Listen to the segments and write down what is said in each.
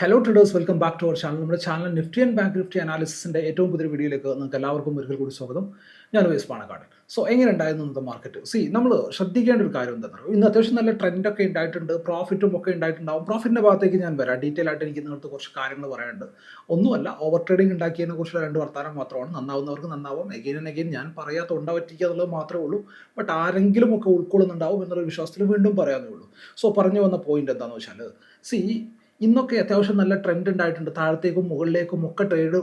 Hello traders welcome back to our channel നമ്മുടെ channel Nifty and bank Nifty അനാലിസിന്റെ ഏറ്റവും പുതിയ വീഡിയോയിലേക്ക് നിങ്ങൾക്ക് എല്ലാവർക്കും ഒരിക്കൽ കൂടി സ്വാഗതം. ഞാൻ വയസ് പാണക്കാട്. സോ എങ്ങനെ ഉണ്ടായിരുന്നു ഇന്നത്തെ മാർക്കറ്റ് സി നമ്മൾ ശ്രദ്ധിക്കേണ്ട ഒരു കാര്യം എന്താണ് ഇന്ന് അത്യാവശ്യം നല്ല ട്രെൻഡൊക്കെ ഉണ്ടായിട്ടുണ്ട്. പ്രോഫിറ്റും ഒക്കെ ഉണ്ടായിട്ടുണ്ടാവും. പ്രോഫിറ്റിന്റെ ഭാഗത്തേക്ക് ഞാൻ വരാം. ഡീറ്റെയിൽ ആയിട്ട് എനിക്ക് നിങ്ങൾക്ക് കുറച്ച് കാര്യങ്ങൾ പറയാനുണ്ട്. ഒന്നുമല്ല ഓവർ ട്രേഡിംഗ് ഉണ്ടാക്കിയതിനെ കുറിച്ചുള്ള രണ്ട് വർത്താനം മാത്രമാണ്. നന്നാവുന്നവർക്ക് നന്നാവും. എഗെയിൻ ആൻഡ് എഗെയിൻ ഞാൻ പറയാത്ത ഉണ്ടാവറ്റിക്കുക എന്നുള്ളത് മാത്രമേ ഉള്ളൂ. ബട്ട് ആരെങ്കിലും ഒക്കെ ഉൾക്കൊള്ളുന്നുണ്ടാവും എന്നുള്ള വിശ്വാസത്തിൽ വീണ്ടും പറയാനേ ഉള്ളൂ. സോ പറഞ്ഞു വന്ന പോയിന്റ് എന്താണെന്ന് വെച്ചാൽ സി ഇന്നൊക്കെ അത്യാവശ്യം നല്ല ട്രെൻഡ് ഉണ്ടായിട്ടുണ്ട്. താഴത്തേക്കും മുകളിലേക്കും ഒക്കെ ട്രേഡ്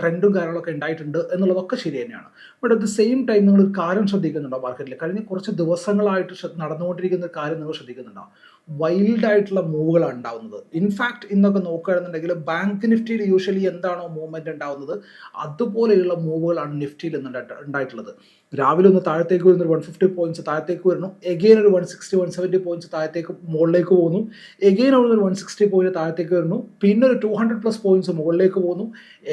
ട്രെൻഡും കാര്യങ്ങളൊക്കെ ഉണ്ടായിട്ടുണ്ട് എന്നുള്ളതൊക്കെ ശരി തന്നെയാണ്. But at the same time നിങ്ങൾ ഒരു കാര്യം ശ്രദ്ധിക്കുന്നുണ്ടോ മാർക്കറ്റിൽ കഴിഞ്ഞ കുറച്ച് ദിവസങ്ങളായിട്ട് നടന്നുകൊണ്ടിരിക്കുന്ന ഒരു കാര്യം നിങ്ങൾ ശ്രദ്ധിക്കുന്നുണ്ടോ? വൈൽഡ് ആയിട്ടുള്ള മൂവുകളാണ് ഉണ്ടാവുന്നത്. ഇൻഫാക്ട് ഇന്നൊക്കെ നോക്കുകയാണെന്നുണ്ടെങ്കിൽ ബാങ്ക് നിഫ്റ്റിയിൽ യൂഷ്വലി എന്താണോ മൂവ്മെന്റ് ഉണ്ടാവുന്നത് അതുപോലെയുള്ള മൂവുകളാണ് നിഫ്റ്റിയിൽ ഇന്ന് ഉണ്ടായിട്ടുള്ളത്. രാവിലെ ഒന്ന് താഴത്തേക്ക് വരുന്ന ഒരു വൺ ഫിഫ്റ്റി പോയിന്റ്സ് താഴത്തേക്ക് വരുന്നു എഗെയിൻ ഒരു one sixty one seventy points താഴത്തേക്ക് മുകളിലേക്ക് പോകുന്നു. എഗെയിൻ അവിടെ ഒരു വൺ സിക്സ്റ്റി പോയിന്റ് താഴത്തേക്ക് വരുന്നു. പിന്നെ ഒരു ടു ഹൺഡ്രഡ് പ്ലസ് പോയിന്റ്സ് മുകളിലേക്ക് പോകുന്നു.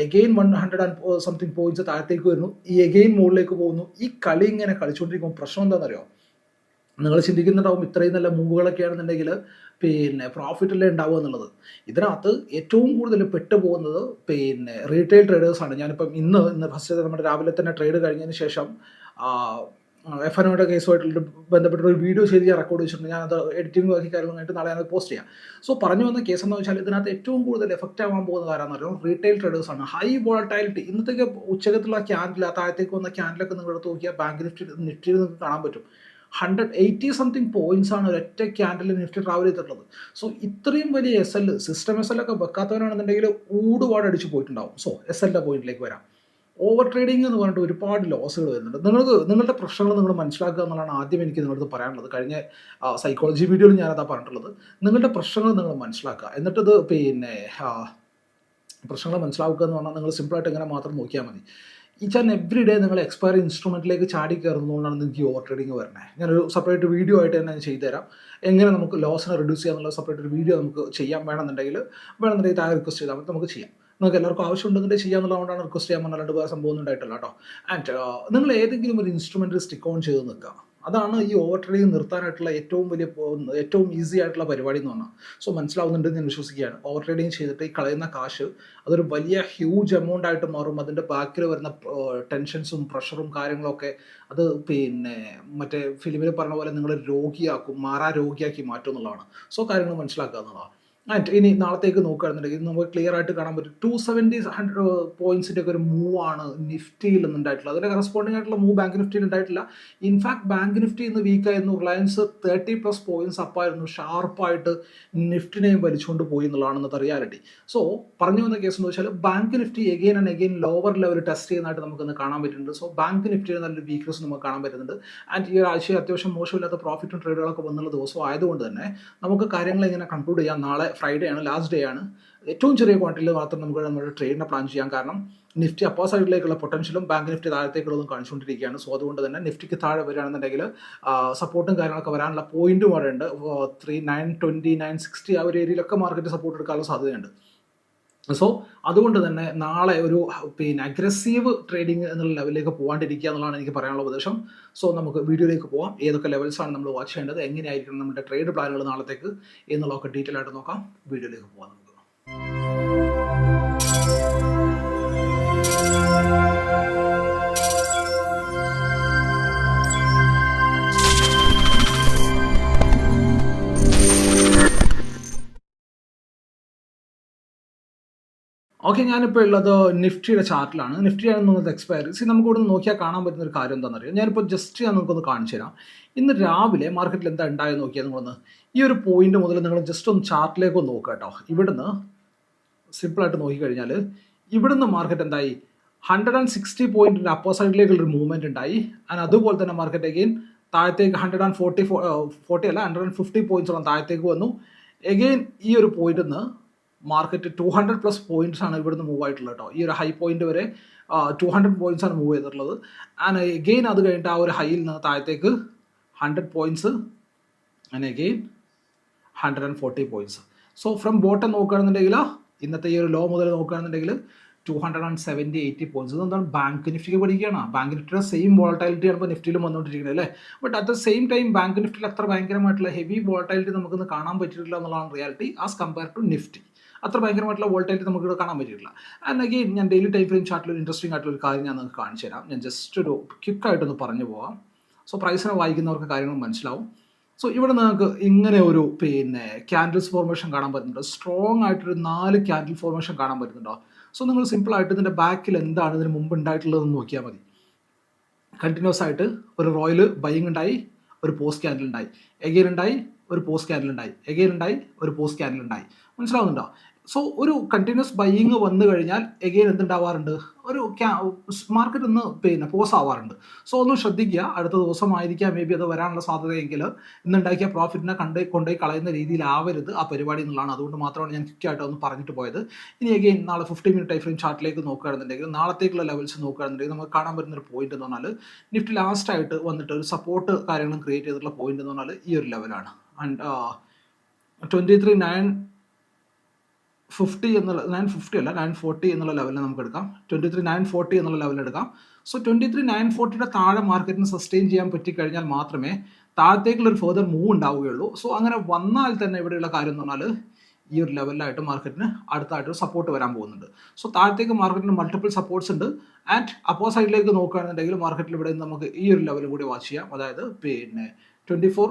Again one hundred and something points താഴത്തേക്ക് വരുന്നു. ഈ എഗെയിൻ മുകളിലേക്ക് പോകുന്നു. ഈ കളി ഇങ്ങനെ കളിച്ചുകൊണ്ടിരിക്കുമ്പോൾ പ്രശ്നം എന്താണെന്നറിയോ? നിങ്ങൾ ചിന്തിക്കുന്നുണ്ടാവും ഇത്രയും നല്ല മൂവുകളൊക്കെ ആണെന്നുണ്ടെങ്കിൽ പിന്നെ പ്രോഫിറ്റ് അല്ലേ ഉണ്ടാവുക എന്നുള്ളത്. ഇതിനകത്ത് ഏറ്റവും കൂടുതൽ പെട്ടുപോകുന്നത് പിന്നെ റീറ്റെയിൽ ട്രേഡേഴ്സാണ് ഞാനിപ്പം ഇന്ന് ഇന്ന് ഫസ്റ്റ് നമ്മുടെ രാവിലെ തന്നെ ട്രേഡ് കഴിഞ്ഞതിന് ശേഷം എഫ് എനോയുടെ കേസുമായിട്ട് ബന്ധപ്പെട്ട ഒരു വീഡിയോ ചെയ്ത് ഞാൻ റെക്കോർഡ് വെച്ചിട്ടുണ്ട്. ഞാനത് എഡിറ്റിംഗ് ബാക്കി കാര്യങ്ങളായിട്ട് നാളെ ഞാനത് പോസ്റ്റ് ചെയ്യാം. സോ പറഞ്ഞു വന്ന കേസ് എന്ന് വെച്ചാൽ ഇതിനകത്ത് ഏറ്റവും കൂടുതൽ എഫക്റ്റ് ആവാൻ പോകുന്ന ആരാന്ന് പറയുന്നത് റീറ്റെയിൽ ട്രേഡേഴ്സാണ് ഹൈ വോളറ്റാലിറ്റി ഇന്നത്തേക്ക് ഉച്ചകത്തുള്ള ക്യാൻഡിൽ താഴത്തേക്ക് വന്ന ക്യാൻഡിലൊക്കെ നിങ്ങൾ എടുത്ത് നോക്കിയാൽ ബാങ്ക് നിഫ്റ്റി നിഫ്റ്റിയിൽ നിങ്ങൾക്ക് കാണാൻ പറ്റും. ഹൺഡ്രഡ് എയ്റ്റി സംതിങ് പോയിന്റ്സ് ആണ് ഒരൊറ്റ ക്യാൻഡിൽ നിഫ്റ്റി ട്രാവൽ ചെയ്തിട്ടുള്ളത്. സോ ഇത്രയും വലിയ S L system S L ഒക്കെ വെക്കാത്തവരാണെന്നുണ്ടെങ്കിൽ ഊടുപാട് അടിച്ചു പോയിട്ടുണ്ടാവും. സോ എസ് എല്ലിന്റെ പോയിന്റിലേക്ക് വരാം. ഓവർ ട്രേഡിംഗ് എന്ന് പറഞ്ഞിട്ട് ഒരുപാട് ലോസുകൾ വരുന്നുണ്ട്. നിങ്ങൾക്ക് നിങ്ങളുടെ പ്രശ്നങ്ങൾ നിങ്ങൾ മനസ്സിലാക്കുക എന്നുള്ളതാണ് ആദ്യം എനിക്ക് നിങ്ങളടുത്ത് പറയാനുള്ളത്. കഴിഞ്ഞ സൈക്കോളജി വീഡിയോയിൽ ഞാനതാ പറഞ്ഞിട്ടുള്ളത്. നിങ്ങളുടെ പ്രശ്നങ്ങൾ നിങ്ങൾ മനസ്സിലാക്കുക. എന്നിട്ടത് പിന്നെ പ്രശ്നങ്ങൾ മനസ്സിലാക്കുക എന്ന് പറഞ്ഞാൽ നിങ്ങൾ സിമ്പിളായിട്ട് ഇങ്ങനെ മാത്രം നോക്കിയാൽ മതി. ഈച്ച് ആൻഡ് എവറി ഡേ നിങ്ങൾ എക്സ്പയർ ഇൻസ്ട്രുമെന്റിലേക്ക് ചാടി കയറുന്നതുകൊണ്ടാണ് നിങ്ങൾക്ക് ഓവർ ട്രേഡിംഗ് വരുന്നത് ഞാനൊരു സെപ്പറേറ്റ് വീഡിയോ ആയിട്ട് തന്നെ ഞാൻ ചെയ്തുതരാം. എങ്ങനെ നമുക്ക് ലോസിനെ റിഡ്യൂസ് ചെയ്യാന്നുള്ള സെപ്പറേറ്റ് ഒരു വീഡിയോ നമുക്ക് ചെയ്യാൻ വേണമെന്നുണ്ടെങ്കിൽ വേണമെന്നുണ്ടെങ്കിൽ താഴെ റിക്വസ്റ്റ് ചെയ്താൽ നമുക്ക് ചെയ്യാം. നിങ്ങൾക്ക് എല്ലാവർക്കും ആവശ്യമുണ്ടെന്നുണ്ടെങ്കിൽ ചെയ്യാന്നുള്ളതുകൊണ്ടാണ് റിക്വസ്റ്റ് ചെയ്യാൻ പറഞ്ഞാൽ വേറെ സംഭവം ഉണ്ടായിട്ടില്ല കേട്ടോ. ആൻഡ് നിങ്ങൾ ഏതെങ്കിലും ഒരു ഇൻസ്ട്രുമെന്റ് സ്റ്റിക്ക് ഓൺ ചെയ്ത് നിൽക്കുക. അതാണ് ഈ ഓവർ ട്രേഡിങ് നിർത്താനായിട്ടുള്ള ഏറ്റവും വലിയ ഏറ്റവും ഈസി ആയിട്ടുള്ള പരിപാടി എന്ന് പറഞ്ഞാൽ. സോ മനസ്സിലാവുന്നുണ്ടെന്ന് ഞാൻ വിശ്വസിക്കുകയാണ്. ഓവർ ട്രേഡിങ് ചെയ്തിട്ട് ഈ കളയുന്ന കാശ് അതൊരു വലിയ ഹ്യൂജ് എമൗണ്ട് ആയിട്ട് മാറും. അതിന്റെ ബാക്കിൽ വരുന്ന ടെൻഷൻസും പ്രഷറും കാര്യങ്ങളൊക്കെ അത് പിന്നെ മറ്റേ ഫിലിമിൽ പറഞ്ഞ പോലെ നിങ്ങൾ രോഗിയാക്കും മാറാ രോഗിയാക്കി മാറ്റും എന്നുള്ളതാണ്. സോ കാര്യങ്ങൾ മനസ്സിലാക്കുക എന്നുള്ളതാണ്. ആൻഡ് ഇനി നാളത്തേക്ക് നോക്കുകയാണെന്നുണ്ടെങ്കിൽ നമുക്ക് ക്ലിയർ ആയിട്ട് കാണാൻ പറ്റും. ടു സെവന്റി ഹൺഡ്രഡ് പോയിന്റ്സിന്റെ ഒക്കെ ഒരു മൂവ് ആണ് നിഫ്റ്റിയിൽ നിന്ന് ഉണ്ടായിട്ടുള്ളത് അതിന്റെ കറസ്പോണ്ടിങ് ആയിട്ടുള്ള മൂവ് ബാങ്ക് നിഫ്റ്റിയിൽ ഉണ്ടായിട്ടില്ല. ഇൻഫാക്ട് ബാങ്ക് നിഫ്റ്റി ഇന്ന് വീക്കായിരുന്നു റിലയൻസ് തേർട്ടി പ്ലസ് പോയിന്റ്സ് അപ്പായിരുന്നു ഷാർപ്പായിട്ട് നിഫ്റ്റിനെയും വലിച്ചുകൊണ്ട് പോയി എന്നുള്ളതാണ് ഇന്നത്തെ റിയാലിറ്റി സോ പറഞ്ഞു വന്ന കേസ് എന്ന് വെച്ചാൽ bank Nifty again and again lower level test ചെയ്യുന്നതായിട്ട് നമുക്കിന്ന് കാണാൻ പറ്റുന്നുണ്ട്. സോ ബാങ്ക് നിഫ്റ്റിയിൽ നല്ലൊരു വീക്ക്നസ് നമുക്ക് കാണാൻ പറ്റുന്നുണ്ട്. ആൻഡ് ഈ ഒരാഴ്ച അത്യാവശ്യം മോശമില്ലാത്ത പ്രോഫിറ്റും ട്രേഡുകളൊക്കെ വന്നുള്ള ദിവസം ആയതുകൊണ്ട് തന്നെ നമുക്ക് കാര്യങ്ങൾ ഇങ്ങനെ കൺക്ലൂഡ് ചെയ്യാം. നാളെ ഫ്രൈഡേ ആണ് ലാസ്റ്റ് ഡേ ആണ്. ഏറ്റവും ചെറിയ ക്വാണ്ടിറ്റിയിൽ മാത്രം നമുക്ക് നമ്മുടെ ട്രേഡിനെ പ്ലാൻ ചെയ്യാൻ കാരണം നിഫ്റ്റി അപ്പോ സൈഡിലേക്കുള്ള പൊട്ടൻഷ്യലും ബാങ്ക് നിഫ്റ്റി താഴത്തേക്കുള്ളതും കാണിച്ചുകൊണ്ടിരിക്കുകയാണ്. സോ അതുകൊണ്ട് തന്നെ നിഫ്റ്റിക്ക് താഴെ വരികയാണെന്നുണ്ടെങ്കിൽ സപ്പോർട്ടും കാര്യങ്ങളൊക്കെ വരാനുള്ള പോയിന്റും അവിടെ ഉണ്ട്. Three nine twenty nine sixty ആ ഒരു ഏരിയയിലൊക്കെ മാർക്കറ്റ് സപ്പോർട്ട് എടുക്കാനുള്ള സാധ്യതയുണ്ട്. സോ അതുകൊണ്ട് തന്നെ നാളെ ഒരു പിന്നെ അഗ്രസീവ് ട്രേഡിംഗ് എന്നുള്ള ലെവലിലേക്ക് പോകാണ്ടിരിക്കുക എന്നുള്ളതാണ് എനിക്ക് പറയാനുള്ള ഉപദേശം സോ നമുക്ക് വീഡിയോയിലേക്ക് പോകാം ഏതൊക്കെ ലെവൽസാണ് നമ്മൾ വാച്ച് ചെയ്യേണ്ടത്? എങ്ങനെയായിരിക്കണം നമ്മുടെ ട്രേഡ് പ്ലാനുകൾ നാളത്തേക്ക്? എന്നുള്ളതൊക്കെ ഡീറ്റെയിൽ ആയിട്ട് നോക്കാം. വീഡിയോയിലേക്ക് പോകാം നമുക്ക്. ഓക്കെ ഞാനിപ്പോൾ ഉള്ളത് നിഫ്റ്റിയുടെ ചാർട്ടിലാണ്. നിഫ്റ്റിയാണ് നിങ്ങൾക്ക് എക്സ്പയറി സി നമുക്ക് ഇവിടെ നോക്കിയാൽ കാണാൻ പറ്റുന്ന ഒരു കാര്യം എന്താണെന്ന് അറിയാം ഞാനിപ്പോൾ ജസ്റ്റ് ഞാൻ നിങ്ങൾക്കൊന്ന് കാണിച്ചു തരാം. ഇന്ന് രാവിലെ മാർക്കറ്റിൽ എന്താ ഉണ്ടായെന്ന് നോക്കിയാൽ നിങ്ങളൊന്ന് ഈ ഒരു പോയിന്റ് മുതൽ നിങ്ങൾ ജസ്റ്റ് ഒന്ന് ചാർട്ടിലേക്ക് ഒന്ന് നോക്കുക കേട്ടോ. ഇവിടുന്ന് സിമ്പിളായിട്ട് നോക്കിക്കഴിഞ്ഞാൽ ഇവിടുന്ന് മാർക്കറ്റ് എന്തായി? ഹൺഡ്രഡ് ആൻഡ് സിക്സ്റ്റി പോയിന്റിന്റെ അപ്പോ സൈഡിലേക്കുള്ള ഒരു മൂവ്മെന്റ് ഉണ്ടായി. ആൻഡ് അതുപോലെ തന്നെ മാർക്കറ്റ് അഗെയിൻ താഴത്തേക്ക് ഹൺഡ്രഡ് ആൻഡ് ഫോർട്ടി ഫോർട്ടി അല്ല ഹൺഡ്രഡ് ആൻഡ് ഫിഫ്റ്റി പോയിന്റ്സോളം താഴത്തേക്ക് വന്നു. എഗെയിൻ ഈ ഒരു പോയിന്റിൽ നിന്ന് market two hundred plus points ആണ് ഇവിടുന്ന് മൂവ് ആയിട്ടുള്ളത് കേട്ടോ ഈ ഒരു ഹൈ പോയിന്റ് വരെ ടു ഹൺഡ്രഡ് പോയിന്റ്സ് ആണ് മൂവ് ചെയ്തിട്ടുള്ളത്. ആൻഡ് എഗെയിൻ അത് കഴിഞ്ഞിട്ട് ആ ഒരു ഹൈയിൽ നിന്ന് താഴത്തേക്ക് hundred points and again hundred and forty points so from bottom നോക്കുകയാണെന്നുണ്ടെങ്കിൽ ഇന്നത്തെ ഈ ഒരു ലോ മുതൽ നോക്കുകയാണെന്നുണ്ടെങ്കിൽ two hundred and seventy eighty points ഇതെന്താണ് ബാങ്ക് നിഫ്റ്റിക്ക് പഠിക്കുകയാണ്. ബാങ്ക് നിഫ്റ്റിയുടെ സെയിം വോളറ്റാലിറ്റിയാണ് ഇപ്പോൾ നിഫ്റ്റിയിലും വന്നുകൊണ്ടിരിക്കുന്നത് അല്ലേ? But at the same time bank നിഫ്റ്റിയിൽ അത്ര ഭയങ്കരമായിട്ടുള്ള ഹെവി വോളറ്റാലിറ്റി നമുക്കൊന്ന് കാണാൻ പറ്റിയിട്ടില്ല എന്നുള്ളതാണ് reality as compare to Nifty അത്ര ഭയങ്കരമായിട്ടുള്ള വോൾട്ടേജ് നമുക്ക് ഇവിടെ കാണാൻ പറ്റിയിട്ടില്ല. ആൻഡ് ഞാൻ ഡെയിലി ടൈം ഫ്രെയിം ചാർട്ടിൽ ഒരു ഇൻട്രസ്റ്റിംഗ് ആയിട്ടുള്ള ഒരു കാര്യം ഞാൻ നിങ്ങൾക്ക് കാണിച്ചു തരാം. ഞാൻ ജസ്റ്റ് ഒരു ക്വിക്കായിട്ടൊന്ന് പറഞ്ഞു പോവാം. സോ പ്രൈസിനെ വായിക്കുന്നവർക്ക് കാര്യങ്ങൾ മനസ്സിലാവും. സോ ഇവിടെ നിങ്ങൾക്ക് ഇങ്ങനെ ഒരു പിന്നെ ക്യാൻഡിൽസ് ഫോർമേഷൻ കാണാൻ പറ്റുന്നുണ്ട്. സ്ട്രോങ് ആയിട്ടൊരു നാല് ക്യാൻഡിൽ ഫോർമേഷൻ കാണാൻ പറ്റുന്നുണ്ടോ? സോ നിങ്ങൾ സിമ്പിൾ ആയിട്ട് ഇതിന്റെ ബാക്കിൽ എന്താണ് ഇതിന് മുമ്പ് ഉണ്ടായിട്ടുള്ളതെന്ന് നോക്കിയാൽ മതി. കണ്ടിന്യൂസ് ആയിട്ട് ഒരു റോയൽ ബൈങ് ഉണ്ടായി ഒരു പോസ്റ്റ് ക്യാൻഡിൽ ഉണ്ടായി. എഗെയിൻ ഉണ്ടായി ഒരു പോസ്റ്റ് ക്യാൻഡിൽ ഉണ്ടായി. എഗെയിൻ ഉണ്ടായി ഒരു പോസ്റ്റ് ക്യാൻഡിൽ ഉണ്ടായി. മനസ്സിലാവുന്നുണ്ടോ? സോ ഒരു കണ്ടിന്യൂസ് ബൈയിങ് വന്നു കഴിഞ്ഞാൽ എഗെയിൻ എന്തുണ്ടാവാറുണ്ട്? ഒരു മാർക്കറ്റ് ഒന്ന് പിന്നെ പോസ് ആവാറുണ്ട്. സോ ഒന്ന് ശ്രദ്ധിക്കുക. അടുത്ത ദിവസമായിരിക്കാം മേ ബി അത് വരാനുള്ള സാധ്യതയെങ്കിൽ ഇന്നുണ്ടാക്കിയ പ്രോഫിറ്റിനെ കണ്ട് കൊണ്ടുപോയി കളയുന്ന രീതിയിലാവരുത് ആ പരിപാടി എന്നുള്ളതാണ്. അതുകൊണ്ട് മാത്രമാണ് ഞാൻ ക്വിക്കായിട്ട് ഒന്ന് പറഞ്ഞിട്ട് പോയത്. ഇനി എഗെയിൻ നാളെ ഫിഫ്റ്റി മിനിറ്റ് ടൈം ഫ്രെയിം ചാർട്ടിലേക്ക് നോക്കുകയാണെന്നുണ്ടെങ്കിൽ നാളത്തേക്കുള്ള ലെവൽസ് നോക്കുകയാണെന്നുണ്ടെങ്കിൽ നമുക്ക് കാണാൻ പറ്റുന്ന ഒരു പോയിന്റ് എന്ന് പറഞ്ഞാൽ നിഫ്റ്റി ലാസ്റ്റ് ആയിട്ട് വന്നിട്ട് ഒരു സപ്പോർട്ട് കാര്യങ്ങളും ക്രിയേറ്റ് ചെയ്തിട്ടുള്ള പോയിന്റ് എന്ന് പറഞ്ഞാൽ ഈ ഒരു ലെവലാണ് and twenty three nine fifty എന്നുള്ള നയൻ ഫിഫ്റ്റി അല്ല നയൻ ഫോർട്ടി എന്നുള്ള ലെവലിൽ നമുക്ക് എടുക്കാം. ട്വന്റി ത്രീ നയൻ ഫോർട്ടി എന്നുള്ള ലെവലിൽ എടുക്കാം. സോ ട്വന്റി ത്രീ നയൻ ഫോർട്ടിയുടെ താഴെ മാർക്കറ്റിന് സസ്റ്റെയിൻ ചെയ്യാൻ പറ്റിക്കഴിഞ്ഞാൽ മാത്രമേ താഴത്തേക്കുള്ള ഒരു ഫെർദർ മൂവ് ഉണ്ടാവുകയുള്ളൂ. സോ അങ്ങനെ വന്നാൽ തന്നെ ഇവിടെയുള്ള കാര്യം എന്ന് പറഞ്ഞാൽ ഈ ഒരു ലെവലിലായിട്ട് മാർക്കറ്റിന് അടുത്തായിട്ട് സപ്പോർട്ട് വരാൻ പോകുന്നുണ്ട്. സോ താഴത്തേക്ക് മാർക്കറ്റിന് മൾട്ടിപ്പിൾ സപ്പോർട്ട്സ് ഉണ്ട്. ആൻഡ് അപ്പോ സൈഡിലേക്ക് നോക്കുകയാണെന്നുണ്ടെങ്കിൽ മാർക്കറ്റിൽ ഇവിടെ നമുക്ക് ഈ ഒരു ലെവൽ കൂടി വാച്ച് ചെയ്യാം. അതായത് പിന്നെ twenty four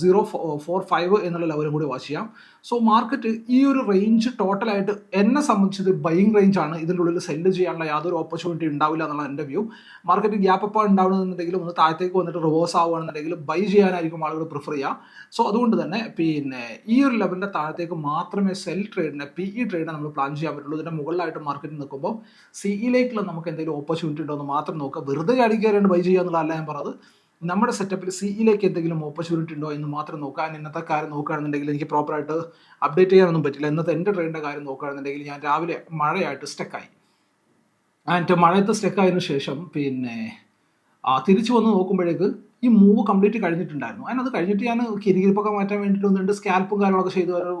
zero four five എന്നുള്ള ലെവലും കൂടി വാച്ച് ചെയ്യാം. സോ മാർക്കറ്റ് ഈ ഒരു റേഞ്ച് ടോട്ടലായിട്ട് എന്നെ സംബന്ധിച്ചത് ബൈയിങ് റേഞ്ച് ആണ്. ഇതിന്റെ ഉള്ളിൽ സെല്ല് ചെയ്യാനുള്ള യാതൊരു ഓപ്പർച്യൂണിറ്റി ഉണ്ടാവില്ല എന്നുള്ള എന്റെ വ്യൂ മാർക്കറ്റ് ഗ്യാപ്പ് അപ്പ് ഉണ്ടാവണമെന്നുണ്ടെങ്കിലും ഒന്ന് താഴത്തേക്ക് വന്നിട്ട് റിവേഴ്സ് ആവുകയാണെന്നുണ്ടെങ്കിൽ ബൈ ചെയ്യാനായിരിക്കും ആളുകൾ പ്രിഫർ ചെയ്യുക. സോ അതുകൊണ്ട് തന്നെ പിന്നെ ഈ ഒരു ലെവലിന്റെ താഴത്തേക്ക് മാത്രമേ സെൽ ട്രേഡിനെ പി ഇ ട്രേഡിനെ നമ്മൾ പ്ലാൻ ചെയ്യാൻ പറ്റുള്ളൂ. ഇതിന്റെ മുകളിലായിട്ട് മാർക്കറ്റ് നിൽക്കുമ്പോൾ സിഇയിലേക്കുള്ള നമുക്ക് എന്തെങ്കിലും ഓപ്പർച്യൂണിറ്റി ഉണ്ടോ എന്ന് മാത്രം നോക്കുക. വെറുതെ അടിക്കാറുണ്ട് ബൈ ചെയ്യുക എന്നുള്ളതല്ല ഞാൻ പറഞ്ഞത്. നമ്മുടെ സെറ്റപ്പിൽ സിയിലേക്ക് എന്തെങ്കിലും ഓപ്പർച്യൂണിറ്റി ഉണ്ടോ എന്ന് മാത്രം നോക്കാൻ ഇന്നത്തെ കാര്യം നോക്കുകയാണെന്നുണ്ടെങ്കിൽ എനിക്ക് പ്രോപ്പറായിട്ട് അപ്ഡേറ്റ് ചെയ്യാനൊന്നും പറ്റില്ല. ഇന്നത്തെ എന്റെ ട്രെയിനിന്റെ കാര്യം നോക്കുകയാണെന്നുണ്ടെങ്കിൽ ഞാൻ രാവിലെ മഴയായിട്ട് സ്റ്റക്കായി ആൻഡ് മഴയത്ത് സ്റ്റക്കായതിനു ശേഷം പിന്നെ തിരിച്ചു വന്ന് നോക്കുമ്പോഴേക്ക് ഈ മൂവ് കംപ്ലീറ്റ് കഴിഞ്ഞിട്ടുണ്ടായിരുന്നു. അതിനത് കഴിഞ്ഞിട്ട് ഞാൻ കിരികിരിപ്പൊക്കെ മാറ്റാൻ വേണ്ടിയിട്ട് ഒന്നുണ്ട് സ്കാൽപ്പും കാര്യങ്ങളൊക്കെ ചെയ്തു ഒരു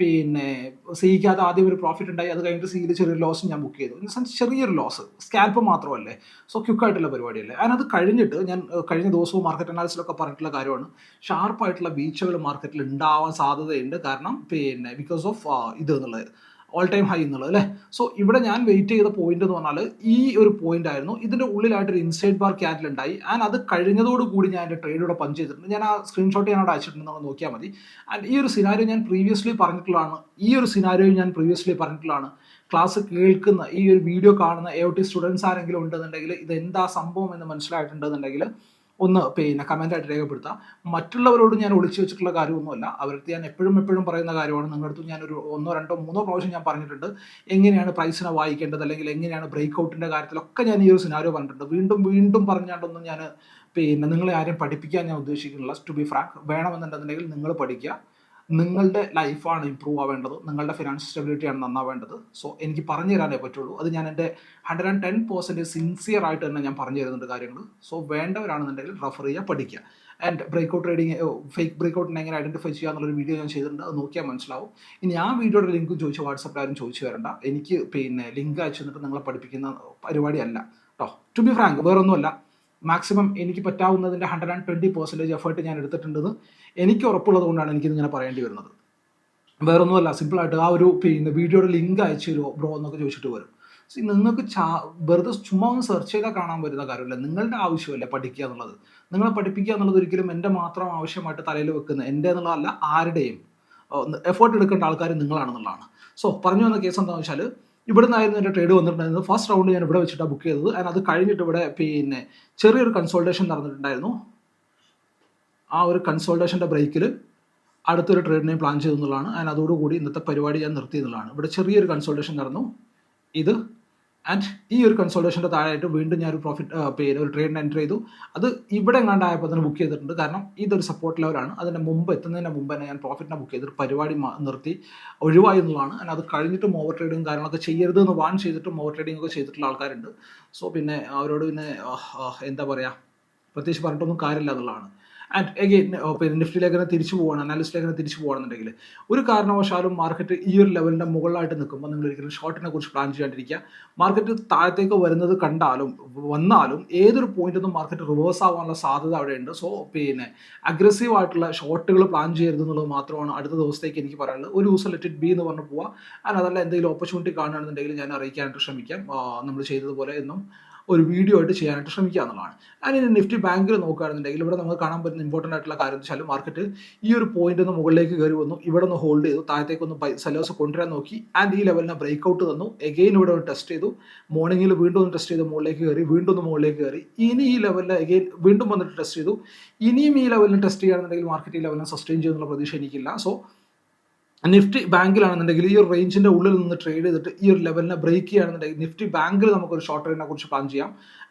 പിന്നെ സിയിക്കകത്ത് ആദ്യം ഒരു പ്രോഫിറ്റ് ഉണ്ടായി അത് കഴിഞ്ഞിട്ട് സിയിൽ ചെറിയൊരു ലോസ് ഞാൻ ബുക്ക് ചെയ്തു. ഇൻ ചെറിയൊരു ലോസ് സ്കാൽപ്പ് മാത്രമല്ലേ? സോ ക്വിക്കായിട്ടുള്ള പരിപാടിയല്ലേ? അതിനത് കഴിഞ്ഞിട്ട് ഞാൻ കഴിഞ്ഞ ദിവസവും മാർക്കറ്റ് അനാലിസിലൊക്കെ പറഞ്ഞിട്ടുള്ള കാര്യമാണ്. ഷാർപ്പായിട്ടുള്ള വീഴ്ചകൾ മാർക്കറ്റിൽ ഉണ്ടാവാൻ സാധ്യതയുണ്ട്. കാരണം പിന്നെ ബിക്കോസ് ഓഫ് ഇത് എന്നുള്ളത്. ഓൾ ടൈം ഹൈ എന്നുള്ളത് അല്ലേ? സോ ഇവിടെ ഞാൻ വെയിറ്റ് ചെയ്ത പോയിന്റ് എന്ന് പറഞ്ഞാൽ ഈ ഒരു പോയിന്റ് ആയിരുന്നു. ഇതിന്റെ ഉള്ളിലായിട്ട് ഒരു ഇൻസൈഡ് ബാർ ക്യാൻഡിൽ ഉണ്ടായി. ആൻഡ് അത് കഴിഞ്ഞതോട് കൂടി ഞാൻ എന്റെ ഇവിടെ പഞ്ച് ചെയ്തിട്ടുണ്ട്. ഞാൻ ആ സ്ക്രീൻഷോട്ട് ഞാൻ അവിടെ അയച്ചിട്ടുണ്ട്. നമ്മൾ നോക്കിയാൽ മതി. ആൻഡ് ഈ ഒരു സിനാരിയോ ഞാൻ പ്രീവിയസ്ലി പറഞ്ഞിട്ടുള്ളതാണ്. ഈ ഒരു സിനാരിയോ ഞാൻ പ്രീവിയസ്ലി പറഞ്ഞിട്ടുള്ളതാണ്. ക്ലാസ് കേൾക്കുന്ന ഈ ഒരു വീഡിയോ കാണുന്ന എ ഒ ടി സ്റ്റുഡൻസ് ആരെങ്കിലും ഉണ്ടെന്നുണ്ടെങ്കിൽ ഇത് എന്താ സംഭവം എന്ന് മനസ്സിലായിട്ടുണ്ടെന്നുണ്ടെങ്കിൽ ഒന്ന് പിന്നെ കമന്റായിട്ട് രേഖപ്പെടുത്താം. മറ്റുള്ളവരോട് ഞാൻ ഒളിച്ചു വെച്ചിട്ടുള്ള കാര്യമൊന്നുമല്ല. അവർക്ക് ഞാൻ എപ്പോഴും എപ്പോഴും പറയുന്ന കാര്യമാണ്. നിങ്ങളുടെ അടുത്ത് ഞാനൊരു ഒന്നോ രണ്ടോ മൂന്നോ പ്രാവശ്യം ഞാൻ പറഞ്ഞിട്ടുണ്ട്. എങ്ങനെയാണ് പ്രൈസിനെ വായിക്കേണ്ടത്? അല്ലെങ്കിൽ എങ്ങനെയാണ് ബ്രേക്ക് ഔട്ടിന്റെ കാര്യത്തിലൊക്കെ ഞാൻ ഈ ഒരു സിനാരോ പറഞ്ഞിട്ടുണ്ട്. വീണ്ടും വീണ്ടും പറഞ്ഞാണ്ടൊന്നും ഞാൻ പിന്നെ നിങ്ങളെ ആരും പഠിപ്പിക്കാൻ ഞാൻ ഉദ്ദേശിക്കുന്നില്ല. ടു ബി ഫ്രാങ്ക് വേണമെന്നുണ്ടെന്നുണ്ടെങ്കിൽ നിങ്ങൾ പഠിക്കുക. നിങ്ങളുടെ ലൈഫാണ് ഇമ്പ്രൂവ് ആവേണ്ടത്. നിങ്ങളുടെ ഫിനാൻഷ്യൽ സ്റ്റെബിലിറ്റിയാണ് നന്നാവേണ്ടത്. സോ എനിക്ക് പറഞ്ഞു തരാനേ പറ്റുള്ളൂ. അത് ഞാൻ എന്റെ hundred and ten percentage sincere ആയിട്ട് തന്നെ ഞാൻ പറഞ്ഞു തരുന്നുണ്ട് കാര്യങ്ങൾ സോ വേണ്ടവരാണെന്നുണ്ടെങ്കിൽ റെഫർ ചെയ്യുക പഠിക്കുക. And break out trading fake break ഔട്ടിനെ എങ്ങനെ ഐഡന്റിഫൈ ചെയ്യുക എന്നുള്ളൊരു വീഡിയോ ഞാൻ ചെയ്തിട്ടുണ്ട്. അത് നോക്കിയാൽ മനസ്സിലാവും. ഇനി ആ വീഡിയോയുടെ ലിങ്ക് ചോദിച്ച് വാട്സപ്പിൽ ആരും ചോദിച്ചു വരണ്ട. എനിക്ക് പിന്നെ ലിങ്ക് അയച്ചു തന്നിട്ട് നിങ്ങളെ പഠിപ്പിക്കുന്ന പരിപാടിയല്ല കേട്ടോ ടു ബി ഫ്രാങ്ക് വേറൊന്നുമല്ല. മാക്സിമം എനിക്ക് പറ്റാവുന്നതിന്റെ hundred and twenty percentage effort ഞാൻ എടുത്തിട്ടുണ്ടെന്ന് എനിക്ക് ഉറപ്പുള്ളത് കൊണ്ടാണ് എനിക്കിത് ഇങ്ങനെ പറയേണ്ടി വരുന്നത്. വേറൊന്നുമല്ല സിമ്പിളായിട്ട് ആ ഒരു പിന്നെ വീഡിയോയുടെ ലിങ്ക് അയച്ചു തരുമോ ബ്രോ എന്നൊക്കെ ചോദിച്ചിട്ട് വരും. സി നിങ്ങൾക്ക് ചാ വെറുതെ ചുമ്മാ ഒന്ന് സെർച്ച് ചെയ്താൽ കാണാൻ പറ്റുന്ന കാര്യമില്ല. നിങ്ങളുടെ ആവശ്യമല്ല പഠിക്കുക എന്നുള്ളത്. നിങ്ങളെ പഠിപ്പിക്കുക എന്നുള്ളത് ഒരിക്കലും എന്റെ മാത്രം ആവശ്യമായിട്ട് തലയിൽ വെക്കുന്ന എന്റെ എന്നുള്ളതല്ല ആരുടെയും എഫേർട്ട് എടുക്കേണ്ട ആൾക്കാർ നിങ്ങളാണെന്നുള്ളതാണ്. സോ പറഞ്ഞു വന്ന കേസ് എന്താണെന്ന് വെച്ചാൽ ഇവിടെ നിന്നായിരുന്നു എന്റെ ട്രേഡ് വന്നിട്ടുണ്ടായിരുന്നത്. ഫസ്റ്റ് റൗണ്ട് ഞാൻ ഇവിടെ വെച്ചിട്ടാണ് ബുക്ക് ചെയ്തത്. ആൻഡ് അത് കഴിഞ്ഞിട്ട് ഇവിടെ പിന്നെ ചെറിയൊരു കൺസോൾട്ടേഷൻ നടന്നിട്ടുണ്ടായിരുന്നു. ആ ഒരു കൺസോൾട്ടേഷന്റെ ബ്രേക്കിൽ അടുത്തൊരു ട്രേഡിനെ പ്ലാൻ ചെയ്തെന്നുള്ളതാണ് ആൻഡ് അതോടുകൂടി ഇന്നത്തെ പരിപാടി ഞാൻ നിർത്തി എന്നുള്ളതാണ്. ഇവിടെ ചെറിയൊരു കൺസൾട്ടേഷൻ നടന്നു. ഇത് ആൻഡ് ഈ ഒരു കൺസോൾട്ടേഷന്റെ താഴെയായിട്ട് വീണ്ടും ഞാൻ ഒരു പ്രോഫിറ്റ് പേര് ഒരു ട്രേഡിന് എന്റർ ചെയ്തു. അത് ഇവിടെ എങ്ങാണ്ടായപ്പോൾ തന്നെ ബുക്ക് ചെയ്തിട്ടുണ്ട്. കാരണം ഇതൊരു സപ്പോർട്ട് ലെവലാണ് അതിന്റെ മുമ്പ് എത്തുന്നതിന് മുമ്പ് തന്നെ ഞാൻ പ്രോഫിറ്റിനെ ബുക്ക് ചെയ്തിട്ട് പരിപാടി നിർത്തി. ഒഴിവായി എന്നുള്ളതാണ്. ആൻഡ് അത് കഴിഞ്ഞിട്ടും ഓവർ ട്രേഡിങ് കാര്യങ്ങളൊക്കെ ചെയ്യരുത് എന്ന് വാൺ ചെയ്തിട്ടും ഓവർ ട്രേഡിംഗ് ഒക്കെ ചെയ്തിട്ടുള്ള ആൾക്കാരുണ്ട്. സോ പിന്നെ അവരോട് പിന്നെ എന്താ പറയുക പ്രത്യേകിച്ച് പറഞ്ഞിട്ടൊന്നും കാര്യമില്ല എന്നുള്ളതാണ്. ആൻഡ് എഗെയിൻ പിന്നെ നിഫ്റ്റിയിലേക്ക് തന്നെ തിരിച്ചു പോകണം അനാലിസ്റ്റിലേക്ക് തന്നെ തിരിച്ചു പോകണമെന്നുണ്ടെങ്കിൽ ഒരു കാരണവശാലും മാർക്കറ്റ് ഈ ഒരു ലെവലിന്റെ മുകളിലായിട്ട് നിൽക്കുമ്പോൾ നിങ്ങൾ ഒരിക്കലും ഷോർട്ടിനെ കുറിച്ച് പ്ലാൻ ചെയ്യാണ്ടിരിക്കുക. മാർക്കറ്റ് താഴത്തേക്ക് വരുന്നത് കണ്ടാലും വന്നാലും ഏതൊരു പോയിന്റിൽ നിന്നും മാർക്കറ്റ് റിവേഴ്സ് ആവാനുള്ള സാധ്യത അവിടെയുണ്ട്. സോ പിന്നെ അഗ്രസീവ് ആയിട്ടുള്ള ഷോർട്ടുകൾ പ്ലാൻ ചെയ്യരുത് എന്നുള്ളത് മാത്രമാണ് അടുത്ത ദിവസത്തേക്ക് എനിക്ക് പറയാനുള്ളത്. ഒരു ദിവസം ലെറ്റ് ഇറ്റ് ബി എന്ന് പറഞ്ഞു പോവാം. ആൻഡ് അതല്ല എന്തെങ്കിലും ഓപ്പർച്യൂണിറ്റി കാണുകയാണെന്നുണ്ടെങ്കിൽ ഞാൻ അറിയിക്കാനായിട്ട് ശ്രമിക്കാം. നമ്മൾ ചെയ്തതുപോലെ എന്നും ഒരു വീഡിയോ ആയിട്ട് ചെയ്യാനായിട്ട് ശ്രമിക്കുക എന്നുള്ളതാണ്. അതിന് നിഫ്റ്റി ബാങ്കിൽ നോക്കുകയാണെന്നുണ്ടെങ്കിൽ ഇവിടെ നമുക്ക് കാണാൻ പറ്റുന്ന ഇമ്പോർട്ടന്റ് ആയിട്ടുള്ള കാര്യം എന്ന് വെച്ചാൽ മാർക്കറ്റ് ഈ ഒരു പോയിന്റ് ഒന്ന് മുകളിലേക്ക് കയറി വന്നു ഇവിടെ ഒന്ന് ഹോൾഡ് ചെയ്തു താഴത്തേക്ക് ഒന്ന് സെല്ലേഴ്സ് കൊണ്ടുവരാൻ നോക്കി ആൻഡ് ഈ ലെവലിനെ ബ്രേക്ക് ഔട്ട് തന്നു. എഗെയിൻ ഇവിടെ ഒന്ന് ടെസ്റ്റ് ചെയ്തു. മോർണിംഗിൽ വീണ്ടും ഒന്ന് ടെസ്റ്റ് ചെയ്ത് മുകളിലേക്ക് കയറി വീണ്ടും ഒന്ന് മുകളിലേക്ക് കയറി. ഇനി ഈ ലെവലിൽ എഗെയിൻ വീണ്ടും വന്നിട്ട് ടെസ്റ്റ് ചെയ്തു. ഇനിയും ഈ ലെവലിൽ ടെസ്റ്റ് ചെയ്യുകയാണെന്നുണ്ടെങ്കിൽ മാർക്കറ്റ് ഈ ലെവലിനെ സസ്റ്റെയിൻ ചെയ്യുന്നുള്ള പ്രതീക്ഷ എനിക്കില്ല. സോ നിഫ്റ്റി ബാങ്കിലാണെന്നുണ്ടെങ്കിൽ ഈ ഒരു റേഞ്ചിന്റെ ഉള്ളിൽ നിന്ന് ട്രേഡ് ചെയ്തിട്ട് ഈ ഒരു ലെവലിനെ ബ്രേക്ക് ചെയ്യുകയാണെന്നുണ്ടെങ്കിൽ നിഫ്റ്റി ബാങ്കിൽ നമുക്ക് ഒരു ഷോർട്ട് റേറ്റിനെ കുറിച്ച് പ്ലാൻ ചെയ്യാം.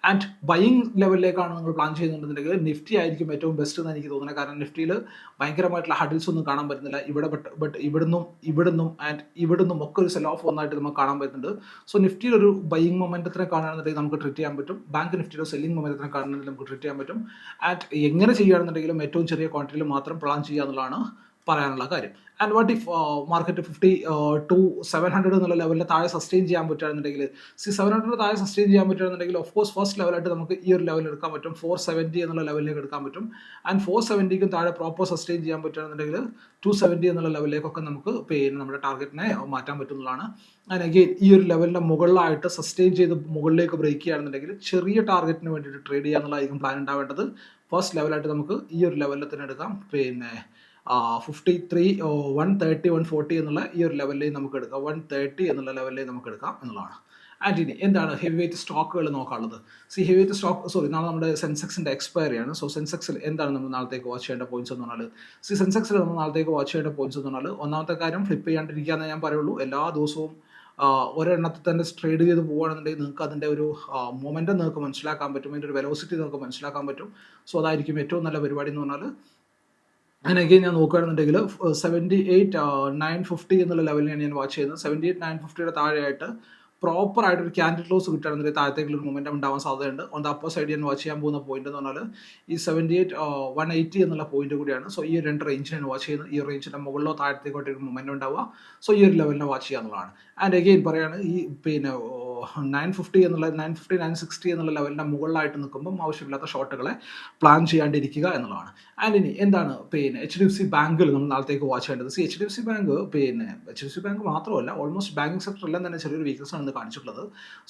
ആൻഡ് ബൈയിങ് ലെവലിലേക്കാണ് നിങ്ങൾ പ്ലാൻ ചെയ്യുന്നുണ്ടെന്നുണ്ടെങ്കിൽ നിഫ്റ്റി ആയിരിക്കും ഏറ്റവും ബെസ്റ്റ് എന്ന് എനിക്ക് തോന്നുന്നത്. കാരണം നിഫ്റ്റിയിൽ ഭയങ്കരമായിട്ടുള്ള ഹഡിൽസ് ഒന്നും കാണാൻ പറ്റുന്നില്ല. ഇവിടെ ബട്ട് ബട്ട് ഇവിടുന്നും ഇവിടുന്നും ആൻഡ് ഇവിടുന്നും ഒക്കെ ഒരു സെൽ ഓഫ് ഒന്നായിട്ട് നമുക്ക് കാണാൻ പറ്റുന്നുണ്ട്. സോ നിഫ്റ്റിയിൽ ഒരു ബൈയിങ് മൊമെന്റത്തിനെ കാണുകയാണെന്നുണ്ടെങ്കിൽ നമുക്ക് ട്രീറ്റ് ചെയ്യാൻ പറ്റും. ബാങ്ക് നിഫ്റ്റിയുടെ സെല്ലിംഗ് മൊമെന്റത്തിനെ കാണുന്നുണ്ടെങ്കിൽ നമുക്ക് ട്രീറ്റ് ചെയ്യാൻ പറ്റും. ആൻഡ് എങ്ങനെ ചെയ്യുകയാണെന്നുണ്ടെങ്കിലും ഏറ്റവും ചെറിയ ക്വാണ്ടിറ്റിയിൽ മാത്രം പ്ലാൻ ചെയ്യുക എന്നുള്ളതാണ് പറയാനുള്ള കാര്യം. And what if market fifty two seven hundred എന്നുള്ള ലെവലിൽ താഴെ സസ്റ്റെയിൻ ചെയ്യാൻ പറ്റുകയാണെന്നുണ്ടെങ്കിൽ സി സെവൻ ഹൺഡ്രഡ് താഴെ സസ്റ്റെയിൻ ചെയ്യാൻ പറ്റുകയാണെന്നുണ്ടെങ്കിൽ ഓഫ് കോഴ്സ് ഫസ്റ്റ് ലെവലായിട്ട് നമുക്ക് ഈ ഒരു ലെവലിൽ എടുക്കാൻ പറ്റും. ഫോർ സെവന്റി എന്നുള്ള ലെവലിലേക്ക് എടുക്കാൻ പറ്റും. ആൻഡ് ഫോർ സെവന്റിക്കും താഴെ പ്രോപ്പർ സസ്റ്റെയിൻ ചെയ്യാൻ പറ്റുകയാണെന്നുണ്ടെങ്കിൽ ടു സെവന്റി എന്നുള്ള ലെവലിലേക്കൊക്കെ നമുക്ക് പിന്നെ നമ്മുടെ ടാർഗറ്റിനെ മാറ്റാൻ പറ്റുന്നതാണ്. ആൻഡ് അഗെയിൻ ഈ ഒരു ലെവലിന്റെ മുകളിലായിട്ട് സസ്റ്റെയിൻ ചെയ്ത് മുകളിലേക്ക് ബ്രേക്ക് ചെയ്യുകയാണെന്നുണ്ടെങ്കിൽ ചെറിയ ടാർഗറ്റിന് വേണ്ടിയിട്ട് ട്രേഡ് ചെയ്യാനുള്ള അധികം പ്ലാൻ ഉണ്ടാവേണ്ടത് ഫസ്റ്റ് ലെവലായിട്ട് നമുക്ക് ഈ ഒരു ലെവലിൽ തന്നെ എടുക്കാം. പിന്നെ fifty three one thirty one forty എന്നുള്ള ഈ ഒരു ലെവലിൽ നമുക്ക് എടുക്കാം. വൺ തേർട്ടി എന്നുള്ള ലെവലിൽ നമുക്ക് എടുക്കാം എന്നുള്ളതാണ്. ആൻഡ് ഇനി എന്താണ് ഹെവി വെയിറ്റ് സ്റ്റോക്കുകൾ നോക്കാനുള്ളത്? See heavy weight stock sorry നാളെ നമ്മുടെ സെൻസെക്സിന്റെ എക്സ്പയറി ആണ്. സോ സെൻസെക്സിൽ എന്താണ് നമ്മൾ നാളത്തേക്ക് വാച്ച് ചെയ്യേണ്ട പോയിന്റ്സ് എന്ന് പറഞ്ഞാൽ സി സെൻസെക്സിൽ നമ്മൾ നാളത്തേക്ക് വാച്ച് ചെയ്യേണ്ട പോയിന്റ്സ് എന്ന് പറഞ്ഞാൽ ഒന്നാമത്തെ കാര്യം ഫ്ലിപ്പ് ചെയ്യാണ്ടിരിക്കുക എന്നേ ഞാൻ പറയുള്ളൂ. എല്ലാ ദിവസവും ഒരെണ്ണത്തിൽ തന്നെ ട്രേഡ് ചെയ്ത് പോവുകയാണെന്നുണ്ടെങ്കിൽ നിങ്ങൾക്ക് അതിന്റെ ഒരു മൊമെന്റം നിങ്ങൾക്ക് മനസ്സിലാക്കാൻ പറ്റും. അതിന്റെ ഒരു വെലോസിറ്റി നിങ്ങൾക്ക് മനസ്സിലാക്കാൻ പറ്റും. സോ അതായിരിക്കും ഏറ്റവും നല്ല പരിപാടി എന്ന് പറഞ്ഞാൽ അങ്ങനെ അഗെയിൻ ഞാൻ നോക്കുകയാണെന്നുണ്ടെങ്കിൽ സെവന്റി എയ്റ്റ് നയൻ ഫിഫ്റ്റി എന്നുള്ള ലെവലിനാണ് ഞാൻ വാച്ച് ചെയ്യുന്നത്. സെവന്റി എയ്റ്റ് നയൻ ഫിഫ്റ്റിയുടെ താഴെയായിട്ട് പ്രോപ്പർ ആയിട്ട് ഒരു ക്യാൻഡിൽ ക്ലോസ് കിട്ടുകയാണെങ്കിൽ താഴത്തേക്കുള്ള ഒരു മൊമെന്റം ഉണ്ടാവാൻ സാധ്യതയുണ്ട്. ഓൺ ദ അപ്പർ സൈഡ് ഞാൻ വാച്ച് ചെയ്യാൻ പോകുന്ന പോയിന്റ് എന്ന് പറഞ്ഞാൽ ഈ സെവന്റി എയ്റ്റ് വൺ എയ്റ്റി എന്നുള്ള പോയിന്റ് കൂടിയാണ്. സോ ഈ രണ്ട് റേഞ്ചിനാണ് വാച്ച് ചെയ്യുന്നത്. ഈ റേഞ്ചിന്റെ മുകളിലോ താഴത്തേക്കോട്ടൊരു മൊമെന്റം ഉണ്ടാവുക. സോ ഈ ഒരു ലെവലിനെ വാച്ച് ചെയ്യുക എന്നുള്ളതാണ്. ആൻഡ് അഗെയിൻ പറയുകയാണ് ഈ പിന്നെ നയൻ ഫിഫ്റ്റി എന്നുള്ള നയൻ ഫിഫ്റ്റി നയൻ സിക്സ്റ്റി എന്നുള്ള ലെവലിന്റെ മുകളിലായിട്ട് നിൽക്കുമ്പം ആവശ്യമില്ലാത്ത ഷോട്ടുകളെ പ്ലാൻ ചെയ്യാണ്ടിരിക്കുക എന്നുള്ളതാണ്. ആൻഡ് ഇനി എന്താണ് പിന്നെ എച്ച് ഡി എഫ് സി ബാങ്കിൽ നമ്മൾ നാളത്തേക്ക് വാച്ച് ചെയ്യേണ്ടത്? See H D F C bank പിന്നെ H D F C bank മാത്രമല്ല ഓൾമോസ്റ്റ് ബാങ്കിങ് സെക്ടറെല്ലാം തന്നെ ചെറിയൊരു വീക്ക്നസ് ആണ് കാണിച്ചിട്ടുള്ളത്.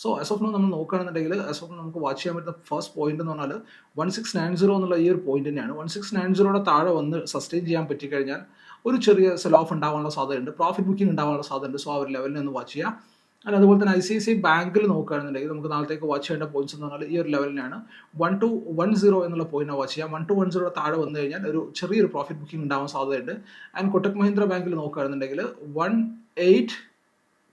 സോ എസ് ഓഫ് നോ നമ്മൾ നോക്കുകയാണെന്നുണ്ടെങ്കിൽ എസ് ഓഫ് നമുക്ക് വാച്ച് ചെയ്യാൻ പറ്റുന്ന ഫസ്റ്റ് പോയിന്റ് എന്ന് പറഞ്ഞാൽ വൺ സിക്സ് നയൻ സീറോ എന്നുള്ള ഈ ഒരു പോയിന്റ് തന്നെയാണ്. വൺ സിക്സ് നയൻ സീറോയുടെ താഴെ വന്ന് സസ്റ്റെയിൻ ചെയ്യാൻ പറ്റിക്കഴിഞ്ഞാൽ ഒരു ചെറിയ സെൽ ഓഫ് ഉണ്ടാവാനുള്ള സാധ്യതയുണ്ട്. പ്രോഫിറ്റ് ബുക്കിംഗ് ഉണ്ടാവാനുള്ള സാധ്യതയുണ്ട്. സോ ആ ഒരു ലെവലിൽ നിന്ന് വാച്ച് ചെയ്യാം. അല്ല അതുപോലെ തന്നെ ഐ സി ഐ സി ബാങ്കിൽ നോക്കുകയാണെന്നുണ്ടെങ്കിൽ നമുക്ക് നാളത്തേക്ക് വാച്ച് ചെയ്യേണ്ട പോയിന്റ്സ് എന്ന് പറഞ്ഞാൽ ഈ ഒരു ലെവലിനാണ് വൺ ടു വൺ സീറോ എന്നുള്ള പോയിന്റ് വാച്ച് ചെയ്യാം. വൺ ടു വൺ സീറോ താഴെ വന്നു കഴിഞ്ഞാൽ ഒരു ചെറിയൊരു പ്രോഫിറ്റ് ബുക്കിംഗ് ഉണ്ടാവാൻ സാധ്യതയുണ്ട്. ആൻഡ് കൊട്ടക് മഹീന്ദ്ര ബാങ്കിൽ നോക്കുകയാണെന്നുണ്ടെങ്കിൽ വൺ എയ്റ്റ്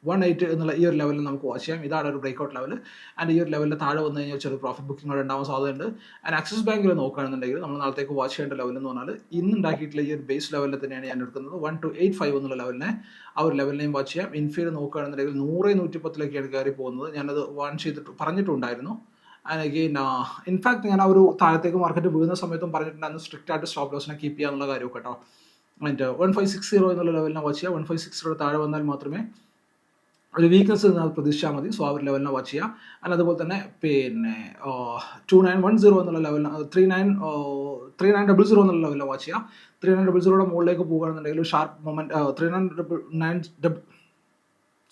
വൺ എയ്റ്റ് എന്നുള്ള ഈ ഒരു ലെവലിൽ നമുക്ക് വാച്ച് ചെയ്യാം. ഇതാണ് ഒരു ബ്രേക്ക് ഔട്ട് ലെവൽ ആൻഡ് ഈ ഒരു ലെവലിൽ താഴെ വന്നു കഴിഞ്ഞാൽ ചെറിയ പ്രോഫിറ്റ് ബുക്കിംഗ് ഉണ്ടാവാൻ സാധ്യതയുണ്ട്. ആൻഡ് ആക്സിസ് ബാങ്കിൽ നോക്കുകയാണെന്നുണ്ടെങ്കിൽ നമ്മൾ നാളത്തേക്ക് വാച്ച് ചെയ്യേണ്ട ലെവൽ എന്ന് പറഞ്ഞാൽ ഇന്ന് ഉണ്ടാക്കിയിട്ടുള്ള ഈ ഒരു ബേസ് ലെവലിൽ തന്നെയാണ് ഞാൻ എടുക്കുന്നത്. വൺ ടു എയ്റ്റ് ഫൈവ് എന്നുള്ള ലെവലിനെ ആ ഒരു ലെവലിനെയും വാച്ച് ചെയ്യാം. ഇൻഫീഡ് നോക്കുകയാണെന്നുണ്ടെങ്കിൽ നൂറ് നൂറ്റി പത്തിലേക്കാണ് കയറി പോകുന്നത്. ഞാനത് വാൺ ചെയ്തിട്ട് പറഞ്ഞിട്ടുണ്ടായിരുന്നു. ആൻഡ് അഗെയിൻ ഇൻഫാക്ട് ഞാൻ ആ ഒരു താഴത്തേക്ക് മാർക്കറ്റ് വീഴുന്ന സമയത്തും പറഞ്ഞിട്ടുണ്ടായിരുന്നു സ്ട്രിക്റ്റ് ആയിട്ട് സ്റ്റോപ്പ് ലോസിനെ കീപ്പ് ചെയ്യാനുള്ള കാര്യമൊക്കെ കേട്ടോ and one five six zero എന്നുള്ള ലെവലിനെ വാച്ച് ചെയ്യാം. വൺ ഫൈവ് സിക്സ് സീറോ താഴെ വന്നാൽ മാത്രമേ ഒരു വീക്ക്നെസ് എന്നാൽ പ്രതീക്ഷിച്ചാൽ മതി. സോ ആ ഒരു ലെവലിനെ വാച്ച് ചെയ്യാം അല്ല അതുപോലെ തന്നെ പിന്നെ ടു നയൻ വൺ സീറോ എന്നുള്ള ലെവലിന് three nine three nine double zero എന്നുള്ള ലെവലിൽ വാച്ച് ചെയ്യാം ത്രീ നയൻ ഡബിൾ സീറോയുടെ മുകളിലേക്ക് പോകുകയാണെന്നുണ്ടെങ്കിൽ ഒരു sharp moment three nine double nine double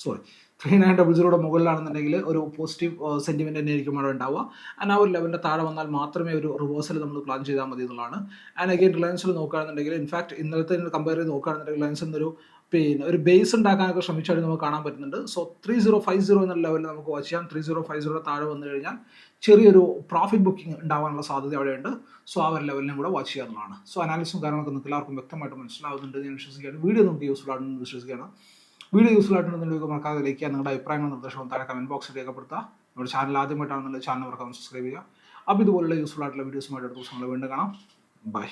sorry three nine double സീറോയുടെ മുകളിലാണെന്നുണ്ടെങ്കിൽ ഒരു പോസിറ്റീവ് സെന്റിമെന്റ് തന്നെ ആയിരിക്കും അവിടെ ഉണ്ടാവുക. ആൻഡ് ആ ഒരു ലെവലിന്റെ താഴെ വന്നാൽ മാത്രമേ ഒരു റിവേഴ്സൽ നമ്മൾ പ്ലാൻ ചെയ്താൽ മതി എന്നുള്ളതാണ്. ആൻഡ് അഗെയിൻ റിലയൻസിൽ നോക്കുകയാണെന്നുണ്ടെങ്കിൽ ഇൻഫാക്ട് ഇന്നലത്തെ കമ്പയർ ചെയ്ത് നോക്കുകയാണെന്നുണ്ടെങ്കിൽ റിലയൻസ് എന്നൊരു പിന്നെ ഒരു ബേസ് ഉണ്ടാക്കാനൊക്കെ ശ്രമിച്ചായിട്ട് നമുക്ക് കാണാൻ പറ്റുന്നുണ്ട്. So three zero five zero എന്നുള്ള ലെവലിൽ നമുക്ക് വാച്ച് ചെയ്യാം. ത്രീ സീറോ ഫൈവ് സീറോ താഴെ വന്നു കഴിഞ്ഞാൽ ചെറിയൊരു പ്രോഫിറ്റ് ബുക്കിംഗ് ഉണ്ടാവാനുള്ള സാധ്യത അവിടെയുണ്ട്. സോ ആ ഒരു ലെവലിനും കൂടെ വാച്ച് ചെയ്യാവുന്നതാണ്. സോ അനാലിസും കാര്യങ്ങളൊക്കെ നിങ്ങൾക്ക് എല്ലാവർക്കും വ്യക്തമായിട്ട് മനസ്സിലാവുന്നുണ്ട് ഞാൻ വിശ്വസിക്കുകയാണ്. വീഡിയോ നമുക്ക് യൂസ്ഫുൾ ആണെന്ന് വിശ്വസിക്കുകയാണ്. വീഡിയോ യൂസ്ഫുൾ ആയിട്ടുണ്ടെന്നുണ്ടെങ്കിൽ മറക്കാതെ ലൈക്ക് ചെയ്യുക. നിങ്ങളുടെ അഭിപ്രായങ്ങളും നിർദ്ദേശവും താഴെ കമന്റ് ബോക്സിൽ രേഖപ്പെടുത്തുക. നമ്മുടെ ചാനൽ ആദ്യമായിട്ടാണെന്നുള്ള ചാനൽ മറക്കാതെ സബ്സ്ക്രൈബ് ചെയ്യുക. അപ്പോൾ ഇതുപോലുള്ള യൂസ്ഫുൾ ആയിട്ടുള്ള വീഡിയോസുമായിട്ട് അടുത്ത ദിവസം നമ്മൾ വീണ്ടും കാണാം. ബൈ